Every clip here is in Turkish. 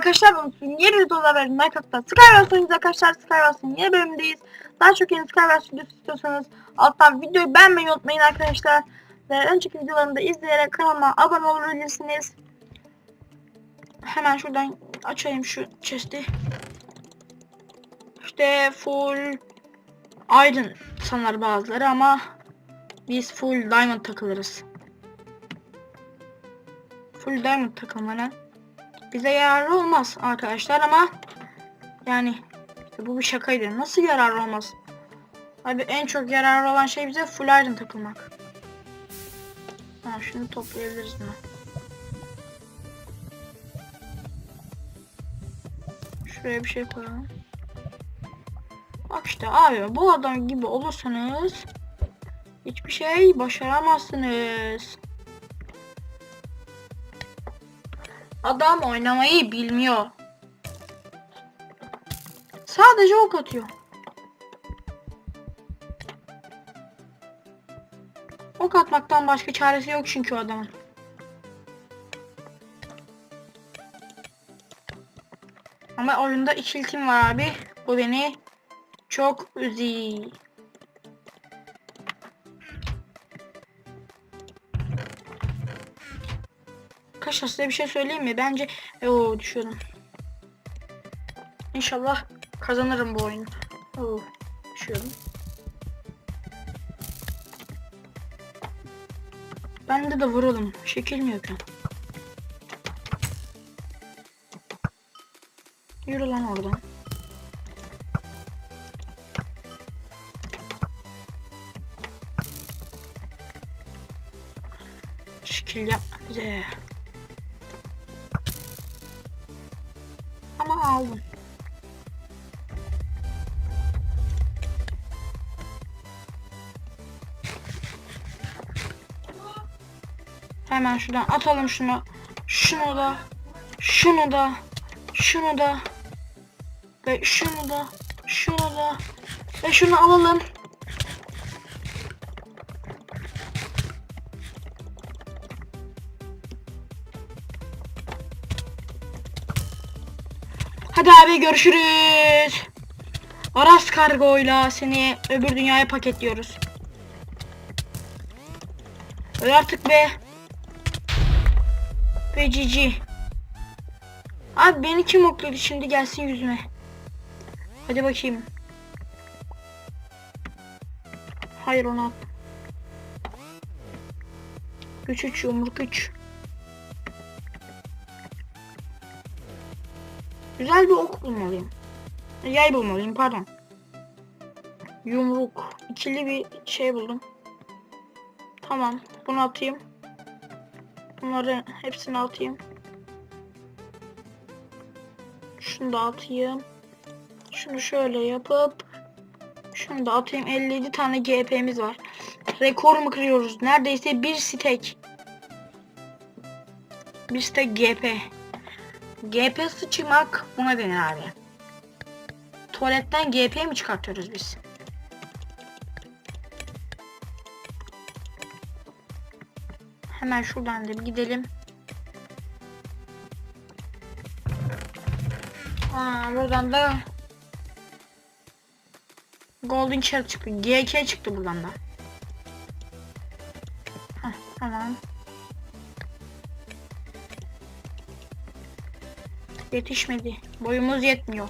arkadaşlar Utku'nun yeni videoda ve Minecraft'ta Skywars'ın arkadaşlar Skywars'ın yeni bölümündeyiz. Daha çok yeni Skywars videosu istiyorsanız alttan videoyu beğenmeyi unutmayın arkadaşlar. Ve önceki videolarımı da izleyerek kanalıma abone olabilirsiniz. Hemen şuradan açayım şu chest'i. İşte full Iron sanır bazıları ama biz full diamond takılırız. Full diamond takılmanın bize yararlı olmaz arkadaşlar ama yani bu bir şakaydı. Nasıl yararlı olmaz? Abi en çok yararlı olan şey bize full iron takılmak. Ha şunu toplayabiliriz mi? Şuraya bir şey koyalım. Bak işte abi bu adam gibi olursanız hiçbir şey başaramazsınız. Adam oynamayı bilmiyor. Sadece ok atıyor. Ok atmaktan başka çaresi yok çünkü adamın. Ama oyunda ikiltim var abi. Bu beni çok üzüyor. Arkadaşlar size bir şey söyleyeyim mi? Bence o düşüyorum. İnşallah kazanırım bu oyunu. Oo, düşüyorum. Bende de vuralım. Şekil mi? Yürü lan oradan. Şekil yapma bize. Aldım. Hemen şuradan atalım şunu. Şunu da. Şunu da. Şunu da. Ve şunu da. Şunu da. Ve şunu alalım. Hadi abi görüşürüz. Aras kargoyla seni öbür dünyaya paketliyoruz. Öl artık be. Ve cici. Abi beni kim okladı şimdi gelsin yüzüme. Hadi bakayım. Hayır onu at. Güç 3 yumruk 3. Güzel bir ok bulmalıyım. Yay bulmalıyım pardon. Yumruk. ikili bir şey buldum. Tamam. Bunu atayım. Bunları hepsini atayım. Şunu da atayım. Şunu şöyle yapıp şunu da atayım. 57 tane GP'miz var. Rekor mu kırıyoruz? Neredeyse bir stek. Bir stek GP. GP sıçmak buna denir abi. Tuvaletten GP mi çıkartıyoruz biz? Hemen şuradan da gidelim. Aa, buradan da Golden Shell çıktı. GK çıktı buradan da. Heh, tamam. Yetişmedi. Boyumuz yetmiyor.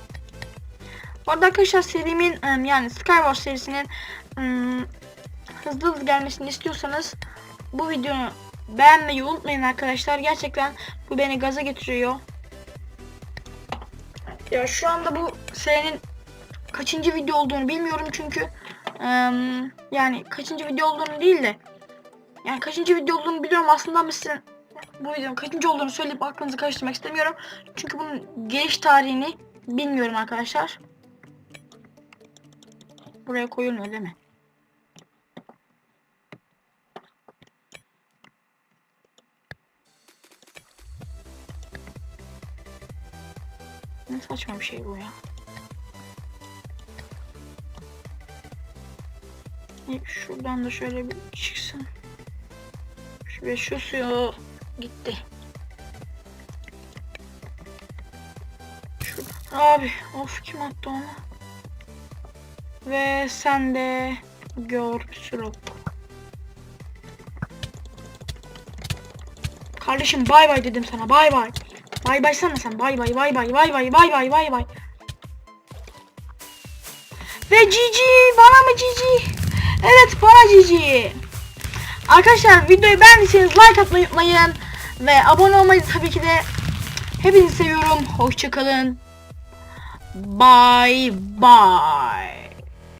Bu arada arkadaşlar serimin em, yani Skywars serisinin em, hızlı hızlı gelmesini istiyorsanız bu videonu beğenmeyi unutmayın arkadaşlar. Gerçekten bu beni gaza getiriyor. Ya şu anda bu serinin kaçıncı video olduğunu bilmiyorum çünkü em, yani kaçıncı video olduğunu değil de yani kaçıncı video olduğunu biliyorum aslında ama bu videonun kaçıncı olduğunu söyleyip aklınızı karıştırmak istemiyorum. Çünkü bunun geliş tarihini bilmiyorum arkadaşlar. Buraya koyulmuyor değil mi? Ne saçma bir şey bu ya. E, Şuradan da şöyle bir çıksın. Ve şu suyu gitti. Abi of kim attı onu? Ve sen de gör sürop. Kardeşim bay bay dedim sana bay bay. Bay bay sana sen bay bay bay bay bay bay bay bay bay bay. Ve Cici bana mı Cici? Evet bana Cici. Arkadaşlar videoyu beğendiyseniz like atmayı unutmayın. Ve abone olmayı tabii ki de hepinizi seviyorum. Hoşçakalın. Bye bye.